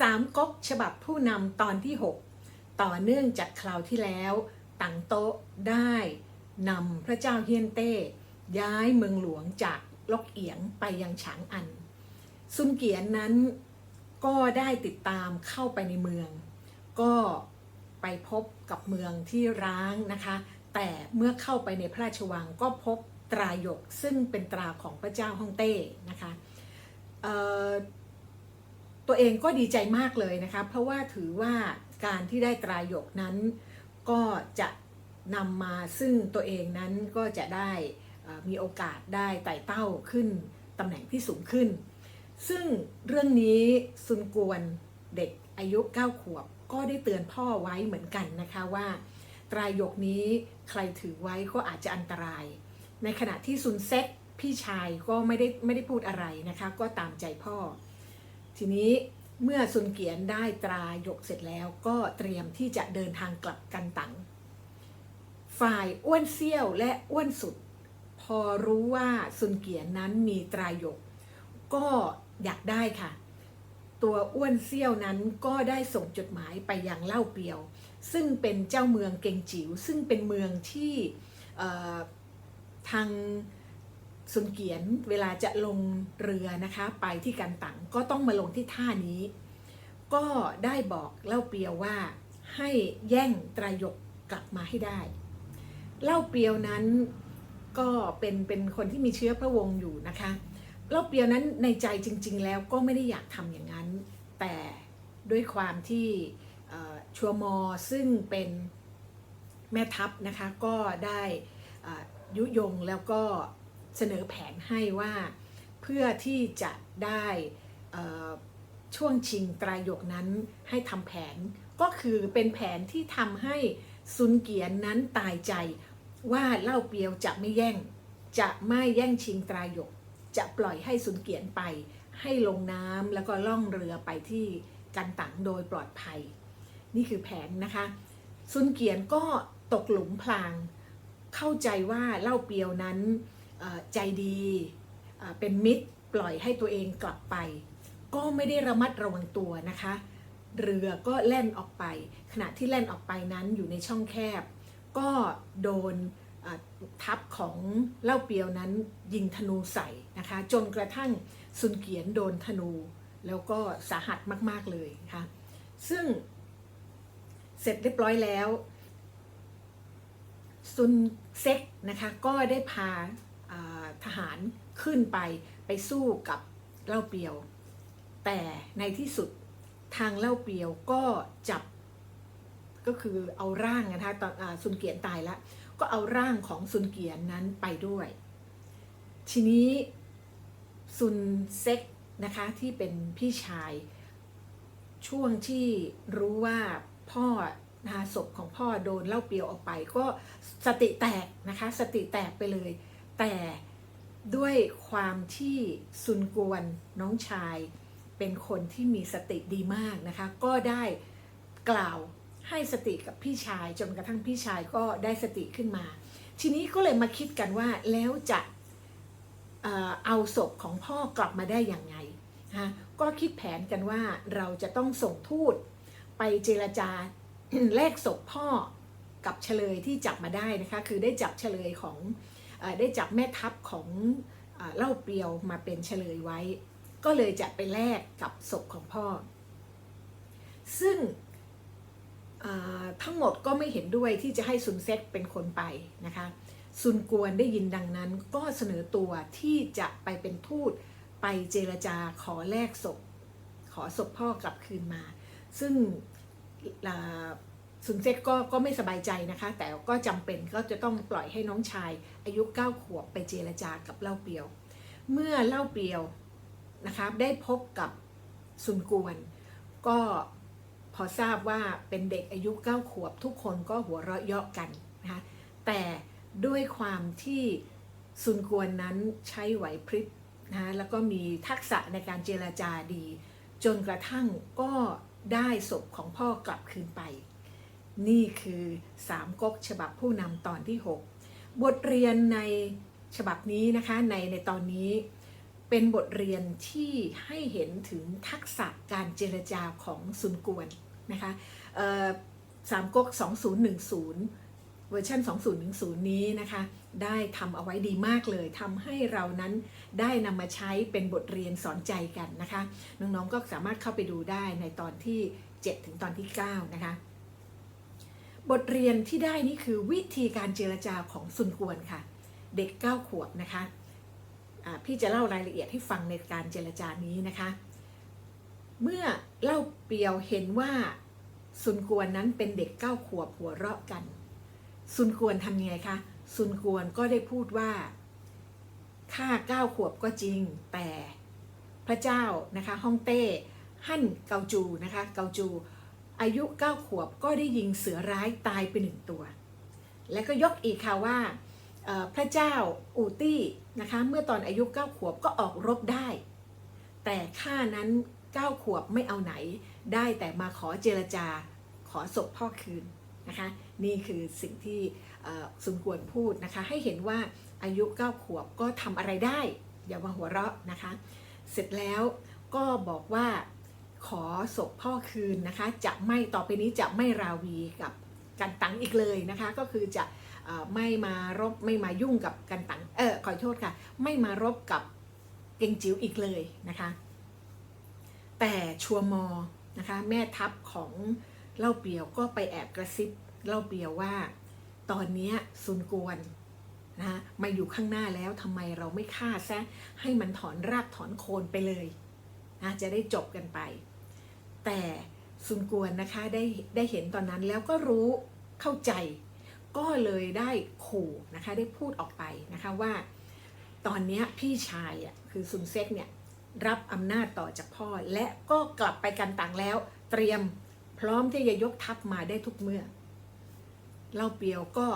สามก๊กฉบับผู้นำตอนที่ 6 ต่อเนื่องจากคราวที่แล้วตังโต๊ะได้นำพระเจ้าเฮียนเต้ย้ายเมืองหลวงจากลกเอียงไปยังฉางอัน ซุนเกียนนั้นก็ได้ติดตามเข้าไปในเมือง ก็ไปพบกับเมืองที่ร้างนะคะ แต่เมื่อเข้าไปในพระราชวังก็พบตราหยกซึ่งเป็นตราของพระเจ้าฮ่องเต้นะคะ ตัวเองก็ดีใจมากเลยนะคะเพราะว่าถือว่าการที่ได้ตราหยกนั้น ก็จะนำมาซึ่งตัวเองนั้นก็จะได้มีโอกาสได้ไต่เต้าขึ้นตำแหน่งที่สูงขึ้น ซึ่งเรื่องนี้ซุนกวนเด็กอายุ 9 ขวบ ก็ได้เตือนพ่อไว้เหมือนกันนะคะว่า ตรายกนี้ใครถือไว้ก็อาจจะอันตราย ในขณะที่ซุนเซ็กพี่ชายก็ไม่ได้ไม่ได้พูดอะไรนะคะ ก็ตามใจพ่อ ทีนี้เมื่อซุนเกียนได้ตรายกเสร็จแล้วก็เตรียมที่จะเดินทางกลับกันตัง ฝ่ายอ้วนเซี่ยวและอ้วนสุด พอรู้ว่าซุนเกียนนั้นมีตรายก ก็อยากได้ค่ะ ตัวอ้วนเซี่ยวนั้นก็ได้ส่งจดหมายไปยังเล่าเปียว ซึ่งเป็นเจ้าเมืองเกงจิ๋วซึ่งเป็นเมืองที่ทาง ซุนเกียนเวลาจะลงเรือนะคะไปที่กันตังก็ต้องมาลงที่ท่านี้ ก็ได้บอกเล่าเปียวว่าให้แย่งตรายกกลับมาให้ได้ เล่าเปียวนั้นก็เป็นเป็นคนที่มีเชื้อพระวงศ์อยู่นะคะ เล่าเปียวนั้นในใจจริง ๆ แล้วก็ไม่ได้อยากทำอย่างนั้น แต่ด้วยความที่ชัวมอซึ่งเป็นแม่ทัพนะคะก็ได้ยุยงแล้วก็ เสนอแผนให้ว่าเพื่อที่จะได้ช่วงชิงตรายกนั้นให้ทำแผน ก็คือเป็นแผนที่ทำให้ซุนเกียนนั้นตายใจว่าเล่าเปียวจะไม่แย่ง จะไม่แย่งชิงตรายก จะปล่อยให้ซุนเกียนไป ให้ลงน้ำแล้วก็ล่องเรือไปที่กันตังโดยปลอดภัย นี่คือแผนนะคะซุนเกียนก็ตกหลุมพราง เข้าใจว่าเล่าเปียวนั้น ใจดีเป็นมิตรปล่อยให้ตัวเองกลับไป ก็ไม่ได้ระมัดระวังตัวนะคะ เรือก็แล่นออกไป ขณะที่แล่นออกไปนั้นอยู่ในช่องแคบ ก็โดนทัพของเล่าเปียวนั้นยิงธนูใส่นะคะ จนกระทั่งซุนเกียนโดนธนูแล้วก็สาหัสมาก ๆ เลยค่ะซึ่งเสร็จเรียบร้อยแล้วซุนเซ็กนะคะก็ได้พา ทหารขึ้นไปไปสู้กับเล่าเปียว แต่ในที่สุดทางเล่าเปียวก็จับก็คือเอาร่างนะคะตอนอซุนเกียนตายแล้ว ก็เอาร่างของซุนเกียนนั้นไปด้วย ทีนี้ซุนเซ็กนะคะที่เป็นพี่ชายช่วงที่รู้ว่าพ่อนะคะศพของพ่อโดนเล่าเปียวออกไป ก็สติแตกนะคะ สติแตกไปเลย แต่ ด้วยความที่ซุนกวนน้องชายเป็นคนที่มีสติดีมากนะคะ ก็ได้กล่าวให้สติกับพี่ชายจนกระทั่งพี่ชายก็ได้สติขึ้นมา ทีนี้ก็เลยมาคิดกันว่าแล้วจะเอาศพของพ่อกลับมาได้อย่างไงนะะก็คิดแผนกันว่าเราจะต้องส่งทูตไปเจรจาแลกศพพ่อกับเฉลยที่จับมาได้นะคะ คือได้จับเฉลยของ ได้จับแม่ทัพของเอ่อเล่าเปียวมาเป็นเฉลยไว้ ก็เลยจะไปแลกกับศพของพ่อ ซึ่งทั้งหมดก็ไม่เห็นด้วยที่จะให้ซุนเซ็กเป็นคนไปนะคะซุนกวนได้ยินดังนั้นก็เสนอตัวที่จะไปเป็นทูตไปเจรจาขอแลกศพ ขอศพพ่อกลับคืนมา ซึ่งอ่า ซุนเซ็กก็ก็ไม่สบายใจนะคะ แต่ก็จำเป็นก็จะต้องปล่อยให้น้องชาย อายุ9ขวบไปเจรจากับเล่าเปียว เมื่อเล่าเปียวนะคะได้พบกับซุนกวน ก็พอทราบว่าเป็นเด็กอายุ9ขวบทุกคนก็หัวเราะเยาะกันนะคะแต่ด้วยความที่ซุนกวนนั้นใช้ไหวพริบนะะแล้วก็มีทักษะในการเจรจาดี จนกระทั่งก็ได้ศพของพ่อกลับคืนไป นี่คือสามก๊กฉบับผู้นำตอนที่ 6 บทเรียนในฉบับนี้นะคะในในตอนนี้เป็นบทเรียนที่ให้เห็นถึงทักษะการเจรจาของซุนกวนนะคะสามก๊ก 2010 เวอร์ชัน2010 นี้นะคะ ได้ทำเอาไว้ดีมากเลยทำให้เรานั้นได้นำมาใช้เป็นบทเรียนสอนใจกันนะคะ น้องๆก็สามารถเข้าไปดูได้ในตอนที่ 7 ถึงตอนที่ 9 นะคะ บทเรียนที่ได้นี่คือวิธีการเจรจาของซุนกวนค่ะ เด็ก 9 ขวบนะคะพี่จะเล่ารายละเอียดให้ฟังในการเจรจานี้นะคะ เมื่อเล่าเปียวเห็นว่าซุนกวนนั้นเป็นเด็ก 9 ขวบหัวเราะกัน ซุนกวนทำยังไงคะซุนกวนก็ได้พูดว่าข้าเก้าขวบก็จริงแต่พระเจ้านะคะฮ่องเต้ฮั่นเกาจูนะคะเกาจู อายุ 9 ขวบก็ได้ยิงเสือร้ายตายไปหนึ่งตัว และก็ยกอีกค่ะว่าพระเจ้าอูตี้นะคะเมื่อตอนอายุ 9 ขวบก็ออกรบได้ แต่ข้านั้น 9 ขวบไม่เอาไหน ได้แต่มาขอเจรจาขอศพพ่อคืนนะคะนี่คือสิ่งที่เอ่อสมควรพูดนะคะให้เห็นว่าอายุ 9 ขวบก็ทำอะไรได้ อย่ามาหัวเราะนะคะ เสร็จแล้วก็บอกว่า ขอศพพ่อคืนนะคะ จะไม่ต่อไปนี้จะไม่ราวีกับกันตังอีกเลยนะคะ ก็คือจะอไม่มารบไม่มายุ่งกับกันตังเออขอโทษค่ะ ไม่มารบกับเกงจิ๋วอีกเลยนะคะ แต่ชัวมอนะคะ แม่ทัพของเล่าเปียวก็ไปแอบกระซิบเล่าเปียวว่า ตอนนี้ซุนกวนนะะมาอยู่ข้างหน้าแล้วทำไมเราไม่ฆ่าซะให้มันถอนรากถอนโคนไปเลยนะจะได้จบกันไป แต่ซุนกวนนะคะได้ได้เห็นตอนนั้นแล้วก็รู้เข้าใจ ก็เลยได้ขู่นะคะได้พูดออกไปนะคะว่าตอนนี้พี่ชายอะคือซุนเซ็กเนี่ยรับอำนาจต่อจากพ่อ และก็กลับไปกันต่างแล้ว เตรียมพร้อมที่จะยกทัพมาได้ทุกเมื่อ เล่าเปียวก็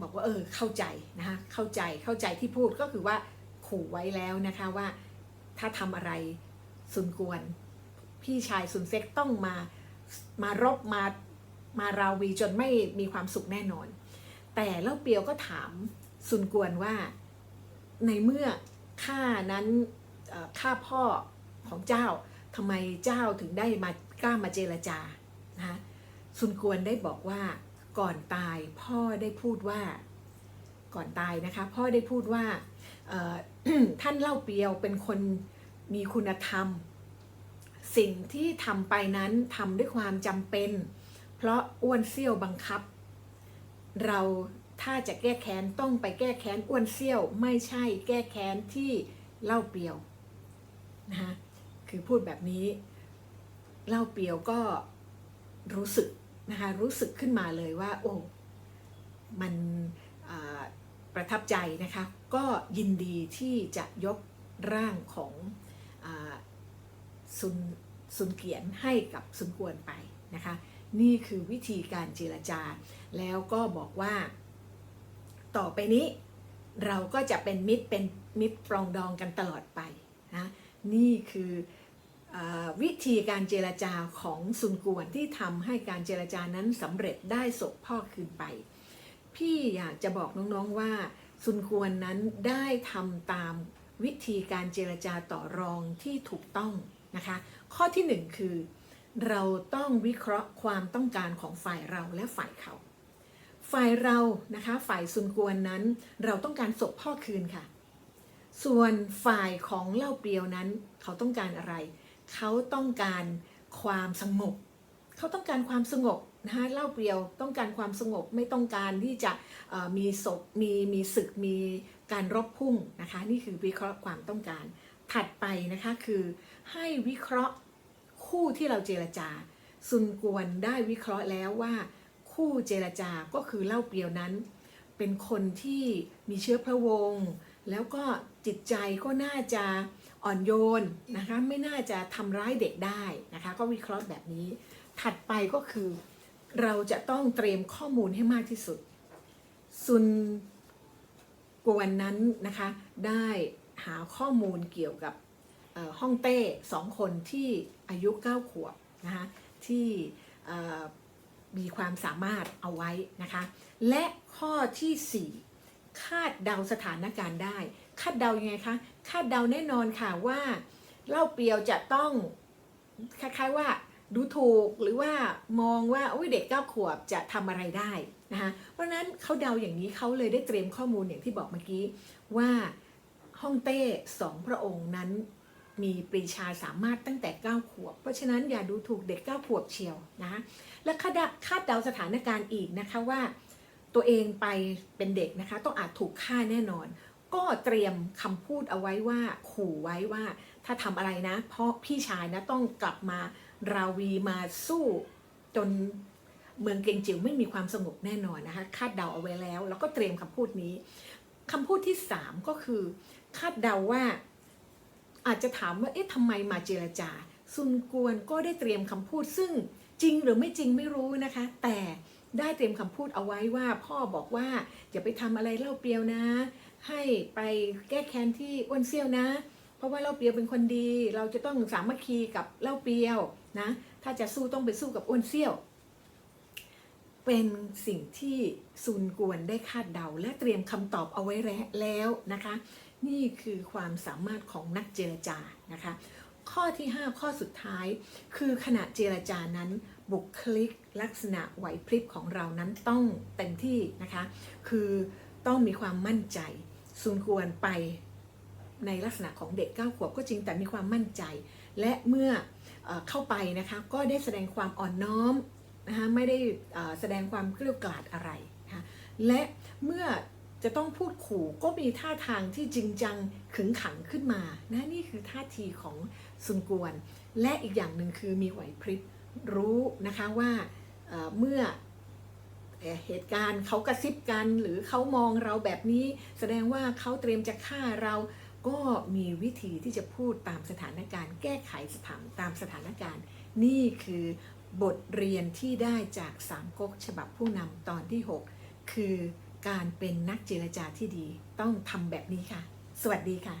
บอกว่าเออเข้าใจนะคะเข้าใจเข้าใจที่พูดก็คือว่าขู่ไว้แล้วนะคะว่าถ้าทำอะไรซุนกวน พี่ชายซุนเซ็กต้องมามารบมามาราวีจนไม่มีความสุขแน่นอน แต่เล่าเปียวก็ถามซุนกวนว่าในเมื่อข้านั้นข้าพ่อของเจ้าทำไมเจ้าถึงได้มากล้ามาเจรจานะคะซุนกวนได้บอกว่าก่อนตายพ่อได้พูดว่าก่อนตายนะคะ พ่อได้พูดว่าท่านเล่าเปียวเป็นคนมีคุณธรรม สิ่งที่ทำไปนั้นทำด้วยความจำเป็น เพราะอ้วนเซี่ยวบังคับ เราถ้าจะแก้แค้นต้องไปแก้แค้นอ้วนเซี่ยวไม่ใช่แก้แค้นที่เล่าเปียวนะคะคือพูดแบบนี้ เล่าเปียวก็รู้สึกนะคะรู้สึกขึ้นมาเลยว่า โอ้ มันประทับใจนะคะ ก็ยินดีที่จะยกร่างของ ซุนซุนเกียนให้กับซุนกวนไปนะคะ นี่คือวิธีการเจรจา แล้วก็บอกว่า ต่อไปนี้ เราก็จะเป็นมิตรเป็นมิตรปรองดองกันตลอดไปนะนี่คืออวิธีการเจรจาของซุนกวนที่ทำให้การเจรจานั้นสำเร็จได้ศพพ่อคืนไป พี่อยากจะบอกน้องๆว่าซุนกวนนั้นได้ทำตามวิธีการเจรจาต่อรองที่ถูกต้อง นะคะ ข้อที่หนึ่งคือ เราต้องวิเคราะห์ความต้องการของฝ่ายเราและฝ่ายเขา ฝ่ายเรานะคะฝ่ายซุนกวนนั้น เราต้องการศพพ่อคืนค่ะ ส่วนฝ่ายของเล่าเปียวนั้น เขาต้องการอะไร เขาต้องการความสงบ เขาต้องการความสงบนะคะเล่าเปียวต้องการความสงบไม่ต้องการที่จะมีศพมีมีศึกมีการรบพุ่งนะคะ นี่คือวิเคราะห์ความต้องการ ถัดไปนะคะคือให้วิเคราะห์คู่ที่เราเจรจา ซุนกวนได้วิเคราะห์แล้วว่า คู่เจรจาก็คือเล่าเปียวนั้น เป็นคนที่มีเชื้อพระวงศ์แล้วก็จิตใจก็น่าจะอ่อนโยนนะคะไม่น่าจะทำร้ายเด็กได้นะคะก็วิเคราะห์แบบนี้ ถัดไปก็คือ เราจะต้องเตรียมข้อมูลให้มากที่สุดซุนกวนนั้นนะคะได้ หาข้อมูลเกี่ยวกับเอ่อฮ่องเต้สองคนที่อายุ 9 ขวบนะคะที่มีความสามารถเอาไว้นะคะ และข้อที่ 4 คาดเดาสถานการณ์ได้ คาดเดายังไงคะคาดเดาแน่นอนค่ะว่าเล่าเปียวจะต้องคล้ายๆว่าดูถูกหรือว่ามองว่าโอ้ยเด็กเก้าขวบจะทำอะไรได้นะคะเพราะนั้นเขาเดาอย่างนี้เขาเลยได้เตรียมข้อมูลอย่างที่บอกเมื่อกี้ว่า ฮ่องเต้สองพระองค์นั้นมีปรีชาสามารถตั้งแต่ 9 ขวบ เพราะฉะนั้นอย่าดูถูกเด็ก 9 ขวบเชียวนะและคาดเดาคาดเดาสถานการณ์อีกนะคะว่าตัวเองไปเป็นเด็กนะคะ ต้องอาจถูกฆ่าแน่นอน ก็เตรียมคำพูดเอาไว้ว่าขู่ไว้ว่า ถ้าทำอะไรนะ เพราะพี่ชายนะต้องกลับมาราวีมาสู้จนเมืองเกงจิ๋วไม่มีความสงบแน่นอนนะคะคาดเดาเอาไว้แล้ว แล้วก็เตรียมคำพูดนี้คำพูดที่ 3 ก็คือ คาดเดาว่า อาจจะถามว่าเอ๊ะทำไมมาเจรจา ซุนกวนก็ได้เตรียมคำพูด ซึ่งจริงหรือไม่จริงไม่รู้นะคะ แต่ได้เตรียมคำพูดเอาไว้ว่า พ่อบอกว่าอย่าไปทำอะไรเล่าเปรียวนะ ให้ไปแก้แค้นที่อ้วนเซี่ยวนะ เพราะว่าเล่าเปียวเป็นคนดี เราจะต้องสามัคคีกับเล่าเปียวนะ ถ้าจะสู้ต้องไปสู้กับอ้วนเซี่ยวเป็นสิ่งที่ซุนกวนได้คาดเดาและเตรียมคำตอบเอาไว้แล้วนะคะ นี่คือความสามารถของนักเจรจานะคะ ข้อที่ 5 ข้อสุดท้าย คือขณะเจรจานั้นบุคลิกลักษณะไหวพริบของเรานั้นต้องเต็มที่นะคะ คือต้องมีความมั่นใจซุนกวนไปในลักษณะของเด็ก9ขวบก็จริงแต่มีความมั่นใจ และเมื่อเอเข้าไปนะคะก็ได้แสดงความอ่อนน้อมนะคะไม่ได้แสดงความเกลี้ยกล่อมอะไรนะคะและเมื่อ จะต้องพูดขู่ก็มีท่าทางที่จริงจังขึงขังขึ้นมานะนี่คือท่าทีของซุนกวน และอีกอย่างหนึ่งคือมีไหวพริบรู้นะคะว่าเเมื่อเอ่อเหตุการณ์เขากระซิบกันหรือเขามองเราแบบนี้ แสดงว่าเขาเตรียมจะฆ่าเราก็มีวิธีที่จะพูดตามสถานการณ์ แก้ไขสถานตามสถานการณ์ นี่คือบทเรียนที่ได้จากสามก๊กฉบับผู้นำตอนที่ 6 คือ การเป็นนักเจรจาที่ดีต้องทำแบบนี้ค่ะ สวัสดีค่ะ